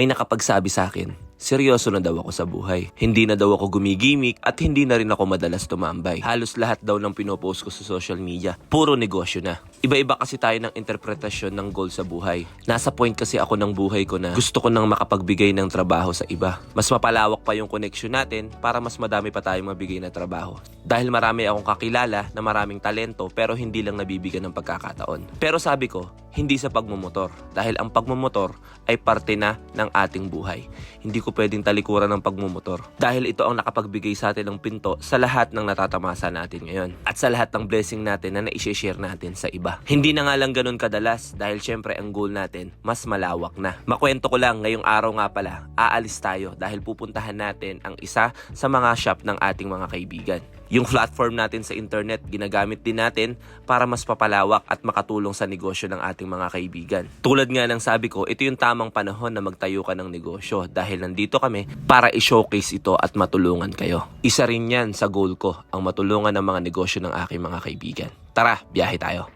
may nakapagsabi sa akin, seryoso na daw ako sa buhay. Hindi na daw ako gumigimik at hindi na rin ako madalas tumambay. Halos lahat daw ng pinopost ko sa social media, puro negosyo na. Iba-iba kasi tayo ng interpretasyon ng goal sa buhay. Nasa point kasi ako ng buhay ko na gusto ko nang makapagbigay ng trabaho sa iba. Mas mapalawak pa yung connection natin para mas madami pa tayong mabigay na trabaho. Dahil marami akong kakilala na maraming talento pero hindi lang nabibigyan ng pagkakataon. Pero sabi ko, hindi sa pagmumotor. Dahil ang pagmumotor ay parte na ng ating buhay. Hindi ko pwedeng talikuran ng pagmumotor. Dahil ito ang nakapagbigay sa atin ng pinto sa lahat ng natatamasa natin ngayon. At sa lahat ng blessing natin na na-share natin sa iba. Hindi na nga lang ganun kadalas dahil syempre ang goal natin mas malawak na. Makwento ko lang ngayong araw nga pala, aalis tayo dahil pupuntahan natin ang isa sa mga shop ng ating mga kaibigan. Yung platform natin sa internet, ginagamit din natin para mas papalawak at makatulong sa negosyo ng ating mga kaibigan. Tulad nga ng sabi ko, ito yung tamang panahon na magtayo ka ng negosyo dahil nandito kami para i-showcase ito at matulungan kayo. Isa rin yan sa goal ko, ang matulungan ng mga negosyo ng aking mga kaibigan. Tara, biyahe tayo.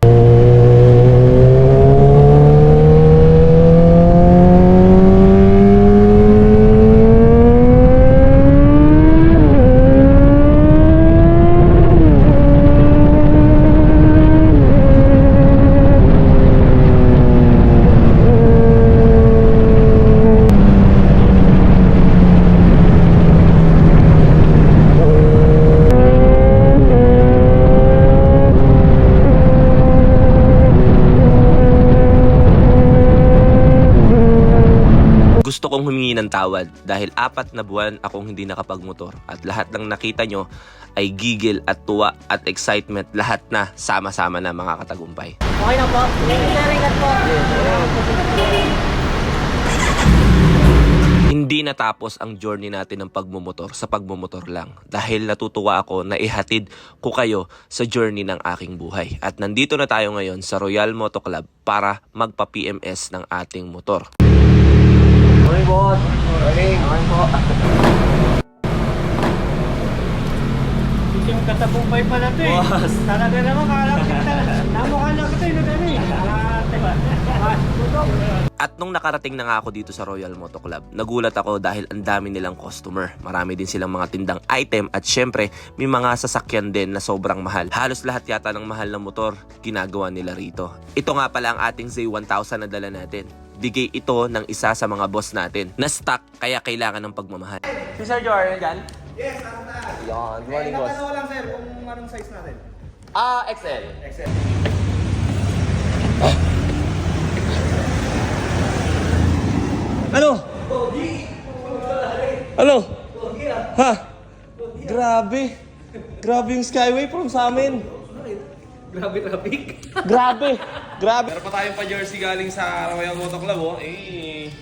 Gusto kong humingi ng tawad dahil apat na buwan akong hindi nakapagmotor at lahat ng nakita nyo ay gigil at tuwa at excitement lahat na sama-sama na mga katagumpay. Okay na po. Sir, ingat po. Hindi natapos ang journey natin ng pagmumotor sa pagmumotor lang dahil natutuwa ako na ihatid ko kayo sa journey ng aking buhay. At nandito na tayo ngayon sa Royal Moto Club para magpa-PMS ng ating motor. Morning, boss. Morning. Morning po. Yung katabumpay pala to eh. Boss. Talaga naman, kala ko kita. Namukha lang kita yung ano eh. Ah, tutok. At nung nakarating na nga ako dito sa Royal Moto Club, nagulat ako dahil ang dami nilang customer. Marami din silang mga tindang item at syempre may mga sasakyan din na sobrang mahal. Halos lahat yata ng mahal na motor ginagawa nila rito. Ito nga pala ang ating Z1000 na dala natin. Bigay ito ng isa sa mga boss natin na stock kaya kailangan ng pagmamahal. Si Sir Joel dyan? Yes, ano na? Yan. Good morning, Eh, boss. natanong lang sir kung anong size natin. Ah, XL. XL. Ano? Ano? Ha? Grabe. Grabe yung Skyway from sa amin. Grabe traffic. Grabe. Grabe. Meron pa tayong pa-jersey galing sa Royal Moto Club, oh. Eh.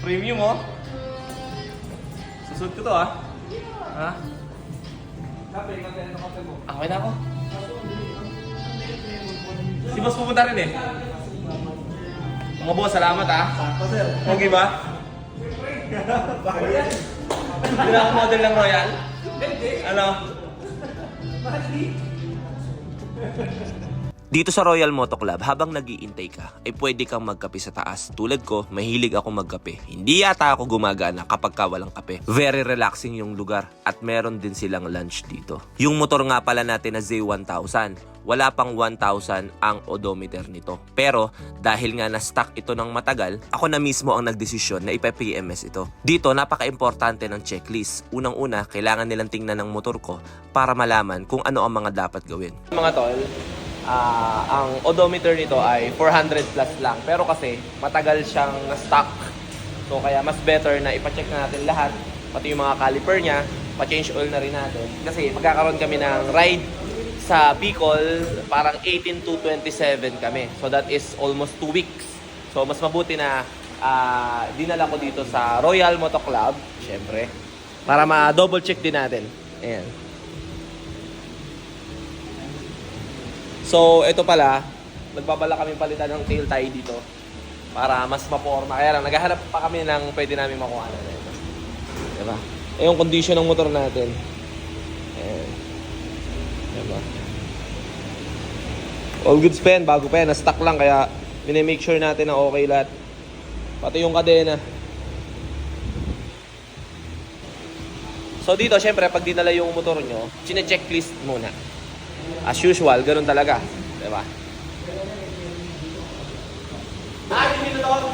Premium, oh. Susud ko to, ah. Ha? Kape, kape, ano kape mo? Okay na ako. Si boss pupunta rin eh. Mga boss, salamat ah. Sakto sir. Okay ba? Hindi na ako model ng Royal? Ano? Dito sa Royal Moto Club, habang nagiintay ka, ay pwede kang magkape sa taas. Tulad ko, mahilig ako magkape. Hindi yata ako gumagana kapag ka walang kape. Very relaxing yung lugar at meron din silang lunch dito. Yung motor nga pala natin na Z1000, wala pang 1,000 ang odometer nito. Pero dahil nga na-stuck ito ng matagal, ako na mismo ang nagdesisyon na ipa-PMS ito. Dito, napaka-importante ng checklist. Unang-una, kailangan nilang tingnan ng motor ko para malaman kung ano ang mga dapat gawin. Mga tol, ah, ang odometer nito ay 400 plus lang. Pero kasi, matagal siyang na-stock. So, kaya mas better na ipacheck na natin lahat. Pati yung mga caliper niya, pa-change oil na rin natin. Kasi magkakaroon kami ng ride sa Bicol, parang 18 to 27 kami. So, that is almost 2 weeks. So, mas mabuti na ah, dinala ko dito sa Royal Moto Club, syempre, para ma-double check din natin. Ayan. So, ito pala, nagbabala kami palitan ng tail tie dito para mas maporma. Kaya lang, naghahanap pa kami ng pwede namin makuha na ito. Diba? Eh, yung condition ng motor natin. Ayan. Diba? All goods pa yan, bago pa yan. Na-stock lang, kaya Mine-make sure natin na okay lahat. Pati yung kadena. So dito, syempre, pag dinala yung motor nyo, chine-checklist muna. As usual, ganun talaga. Diba? Ah, dito to.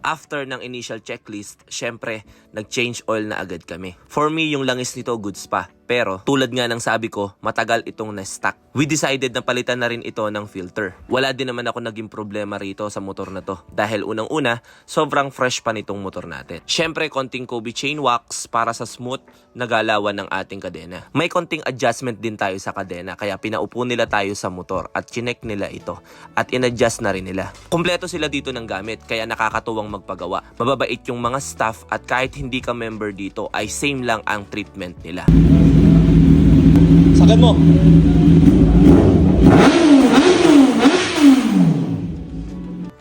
After ng initial checklist, syempre, nag-change oil na agad kami. For me, yung langis nito goods pa. Pero, tulad nga ng sabi ko, matagal itong na-stuck. We decided na palitan na rin ito ng filter. Wala din naman ako naging problema rito sa motor na to. Dahil unang-una, sobrang fresh pa nitong motor natin. Syempre, konting Kobe chain wax para sa smooth na galawan ng ating kadena. May konting adjustment din tayo sa kadena, kaya pinaupo nila tayo sa motor at chinek nila ito. At in-adjust na rin nila. Kompleto sila dito ng gamit, kaya nakakatuwang magpagawa. Mababait yung mga staff at kahit hindi ka member dito ay same lang ang treatment nila. Sagan mo.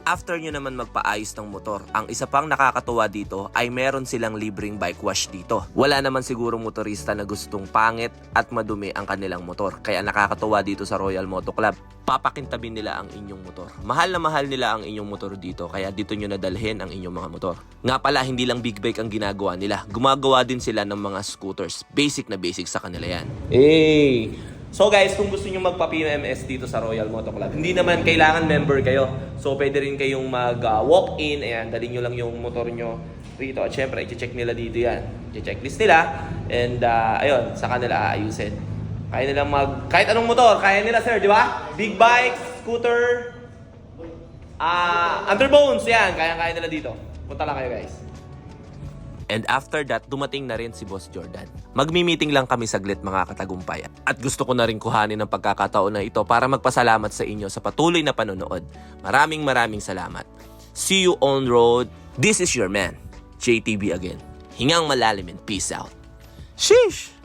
After nyo naman magpaayos ng motor, ang isa pang nakakatuwa dito ay meron silang libreng bike wash dito. Wala naman siguro motorista na gustong pangit at madumi ang kanilang motor. Kaya nakakatuwa dito sa Royal Moto Club. Papakintabin nila ang inyong motor. Mahal na mahal nila ang inyong motor dito kaya dito nyo nadalhin ang inyong mga motor. Nga pala, hindi lang big bike ang ginagawa nila. Gumagawa din sila ng mga scooters. Basic na basic sa kanila yan. Hey! So guys, kung gusto nyo magpa-PMS dito sa Royal Moto Club, hindi naman kailangan member kayo. So pwede rin kayong mag-walk-in, ayan, dali nyo lang yung motor nyo rito. At syempre, i-check nila dito yan. I-checklist nila. And uh, ayun, sa kanila aayusin. Kaya nilang mag... Kahit anong motor, kaya nila sir, di ba? Big bikes, scooter, ah underbones, yan. Kaya-kaya nila dito. Punta lang kayo guys. And after that, dumating na rin si Boss Jordan. Magmi-meeting lang kami saglit mga katagumpay. At gusto ko na rin kuhanin ng pagkakataon na ito para magpasalamat sa inyo sa patuloy na panonood. Maraming maraming salamat. See you on road. This is your man, JTB again. Hingang malalim and peace out. Sheesh!